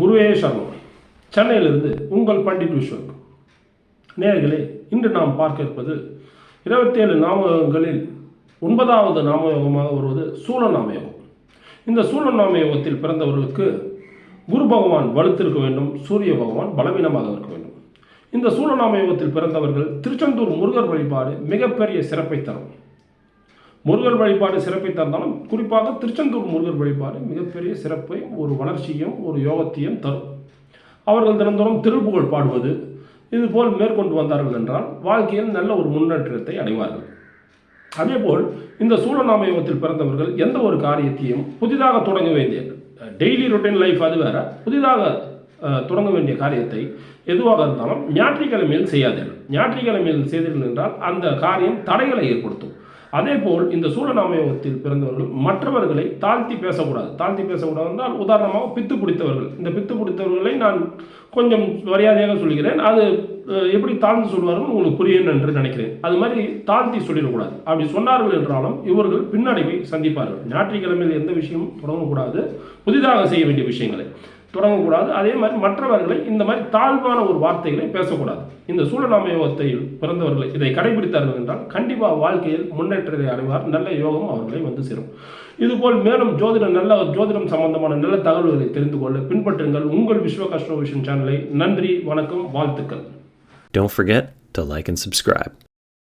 குருவே சர்மா சென்னையிலிருந்து உங்கள் பண்டிட் விஸ்வக் நேர்களே இன்று நாம் பார்க்க இருப்பது இருபத்தேழு நாமயோகங்களில் ஒன்பதாவது நாமயோகமாக வருவது சூழ நாமயோகம் இந்த சூழ நாமயோகத்தில் பிறந்தவர்களுக்கு குரு பகவான் வலுத்திருக்க வேண்டும் சூரிய பகவான் பலவீனமாக இருக்க வேண்டும். இந்த சூழ நாமயோகத்தில் பிறந்தவர்கள் திருச்செந்தூர் முருகர் வழிபாடு மிகப்பெரிய சிறப்பை தரும். முருகர் வழிபாடு சிறப்பை தந்தாலும் குறிப்பாக திருச்செந்தூர் முருகர் வழிபாடு மிகப்பெரிய சிறப்பையும் ஒரு வளர்ச்சியும் ஒரு யோகத்தையும் தரும். அவர்கள் தினந்தோறும் திருப்புகழ் பாடுவது இதுபோல் மேற்கொண்டு வந்தார்கள் என்றால் வாழ்க்கையில் நல்ல ஒரு முன்னேற்றத்தை அடைவார்கள். அதேபோல் இந்த சூழநாமயோகத்தில் பிறந்தவர்கள் எந்த ஒரு காரியத்தையும் புதிதாக தொடங்க வேண்டிய டெய்லி ரொட்டீன் லைஃப் அது வேற புதிதாக தொடங்க வேண்டிய காரியத்தை எதுவாக இருந்தாலும் ஞாயிற்றுக்கிழமையில் செய்யாதீர்கள். ஞாயிற்றுக்கிழமையில் செய்தீர்கள் என்றால் அந்த காரியம் தடைகளை ஏற்படுத்தும். அதேபோல் இந்த சூழநாமயோகத்தில் பிறந்தவர்கள் மற்றவர்களை தாழ்த்தி பேசக்கூடாது. தாழ்த்தி பேசக்கூடாது என்றால் உதாரணமாக பித்து பிடித்தவர்கள். இந்த பித்து பிடித்தவர்களை நான் கொஞ்சம் மரியாதையாக சொல்கிறேன். அது எப்படி தாழ்ந்து சொல்வார்கள் உங்களுக்கு புரியும் என்று நினைக்கிறேன். அது மாதிரி தாழ்த்தி சொல்லிடக்கூடாது. அப்படி சொன்னார்கள் என்றாலும் இவர்கள் பின்னடைவை சந்திப்பார்கள். ஞாயிற்றுக்கிழமையில் எந்த விஷயமும் தொடங்கக்கூடாது. புதிதாக செய்ய வேண்டிய விஷயங்களை. தொடங்கக்கூடாது. அதே மாதிரி மற்றவர்களை இந்த மாதிரி தாழ்வான ஒரு வார்த்தைகளை பேசக்கூடாது. இந்த சூழலாம யோகத்தை பிறந்தவர்கள் இதை கடைபிடித்தார்கள் என்றால் கண்டிப்பாக வாழ்க்கையில் முன்னேற்றத்தை அடைவார். நல்ல யோகம் அவர்களை வந்து சேரும். இதுபோல் மேலும் ஜோதிடம் நல்ல ஜோதிடம் சம்பந்தமான நல்ல தகவல்களை தெரிந்து கொள்ள பின்பற்றுங்கள். உங்கள் விஸ்வ கஷ்டோவிஷன் சேனலை நன்றி வணக்கம் வாழ்த்துக்கள். Don't forget to like and subscribe.